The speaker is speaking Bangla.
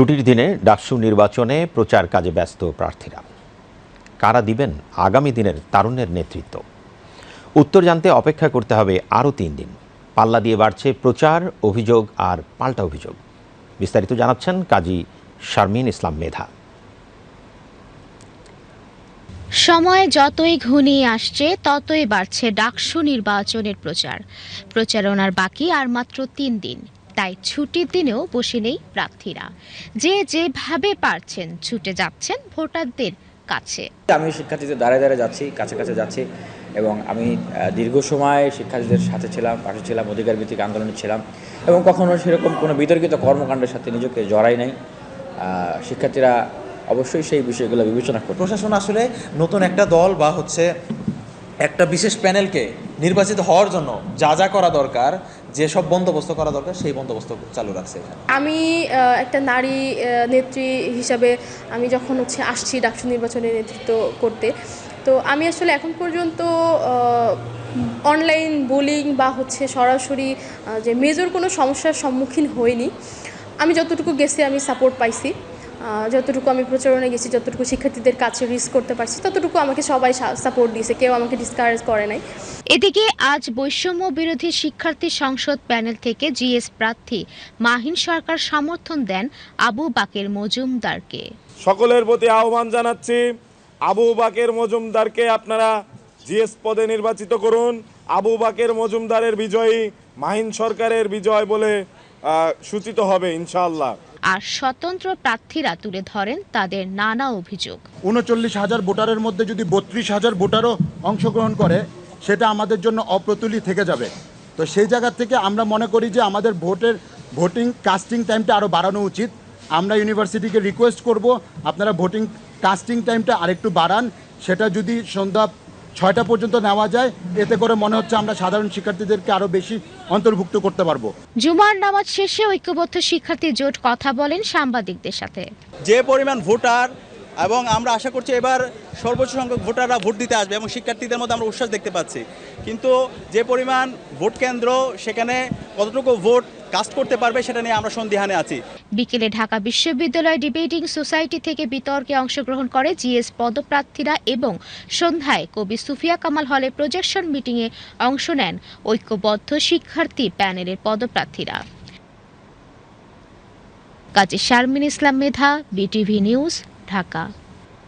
ছুটির দিনে ডাকসু নির্বাচনে প্রচার কাজে ব্যস্ত প্রার্থীরা। কারা দিবেন আগামী দিনের তারুণ্যের নেতৃত্ব? উত্তর জানতে অপেক্ষা করতে হবে আরও তিন দিন। পাল্লা দিয়ে বাড়ছে প্রচার, অভিযোগ আর পাল্টা অভিযোগ। বিস্তারিত জানাচ্ছেন কাজী শারমিন ইসলাম মেধা। সময় যতই ঘনিয়ে আসছে, ততই বাড়ছে ডাকসু নির্বাচনের প্রচার। প্রচারণার বাকি আর মাত্র তিন দিন। তাই ছুটির দিনেও বসে নেই প্রার্থীরা। যে যেভাবে পারছেন ছুটে যাচ্ছেন ভোটারদের কাছে। আমি শিক্ষার্থীদের দ্বারে দ্বারে যাচ্ছি কাছে কাছে যাচ্ছি এবং আমি দীর্ঘ সময় শিক্ষার্থীদের সাথে ছিলাম পাশে ছিলাম অধিকার ভিত্তিক আন্দোলনে ছিলাম এবং কখনো সেরকম কোনো বিতর্কিত কর্মকাণ্ডের সাথে নিজেকে জড়াই নাই। শিক্ষার্থীরা অবশ্যই সেই বিষয়গুলো বিবেচনা করে প্রশাসন আসলে নতুন একটা দল বা হচ্ছে একটা বিশেষ প্যানেলকে নির্বাচিত হওয়ার জন্য যা যা করা দরকার যে সব বন্দোবস্ত করা দরকার, সেই বন্দোবস্ত চালু রাখছে আমি একটা নারী নেত্রী হিসাবে আমি যখন হচ্ছে আসছি ডাকসু নির্বাচনে নেতৃত্ব করতে, তো আমি আসলে এখন পর্যন্ত অনলাইন বোলিং বা হচ্ছে সরাসরি যে মেজর কোনো সমস্যার সম্মুখীন হইনি। আমি যতটুকু গেছি আমি সাপোর্ট পাইছি। যতটুকু আমি প্রচারণে গেছি যতটুকু শিক্ষার্থীদের কাছে রিস্ক করতে পারছি ততটুকু আমাকে সবাই সাপোর্ট দিয়েছে। কেউ আমাকে ডিসকারেজ করে নাই। এদিকে আজ বৈষম্য বিরোধী শিক্ষার্থী সংসদ প্যানেল থেকে জিএস প্রার্থী মাহিন সরকার সমর্থন দেন আবু বাকের মজুমদারকে। সকলের প্রতি আহ্বান জানাচ্ছি আবু বাকের মজুমদারকে আপনারা জিএস পদে নির্বাচিত করুন। আবু বাকের মজুমদারের বিজয়ী মাহিন সরকারের বিজয় বলে সূচিত হবে ইনশাআল্লাহ। আর স্বতন্ত্র প্রার্থীরা তুলে ধরেন তাদের নানা অভিযোগ। উনচল্লিশ হাজার ভোটারের মধ্যে যদি বত্রিশ হাজার ভোটারও অংশগ্রহণ করে সেটা আমাদের জন্য অপ্রতুলই থেকে যাবে। তো সেই জায়গা থেকে আমরা মনে করি যে আমাদের ভোটের ভোটিং কাস্টিং টাইমটা আরও বাড়ানো উচিত। আমরা ইউনিভার্সিটিকে রিকোয়েস্ট করব আপনারা ভোটিং কাস্টিং টাইমটা আরেকটু বাড়ান। সেটা যদি সন্ধ্যা ছয়টা পর্যন্ত নেওয়া যায়। এতে করে মনে হচ্ছে আমরা সাধারণ শিক্ষার্থীদেরকে আরও বেশি অন্তর্ভুক্ত করতে পারব। জুমার নামাজ শেষে ঐক্যবদ্ধ শিক্ষার্থী জোট কথা বলেন সাংবাদিকদের সাথে। যে পরিমাণ ভোটার এবং আমরা আশা করছি এবার সর্বোচ্চ সংখ্যক ভোটাররা ভোট দিতে আসবে এবং শিক্ষার্থীদের মধ্যে আমরা উচ্ছ্বাস দেখতে পাচ্ছি। কিন্তু যে পরিমাণ ভোট কেন্দ্র সেখানে কতটুকু ভোট কাস্ট করতে পারবে সেটা নিয়ে আমরা সন্দিহানে আছি। বিকেলে ঢাকা বিশ্ববিদ্যালয় ডিবেটিং সোসাইটি থেকে বিতর্কে অংশগ্রহণ করে জিএস পদপ্রার্থীরা এবং সন্ধ্যায় কবি সুফিয়া কামাল হলে প্রজেকশন মিটিংয়ে অংশ নেন ঐক্যবদ্ধ শিক্ষার্থী প্যানেলের পদপ্রার্থীরা। Kazi Sharmin Islam Medha, BTV news Dhaka.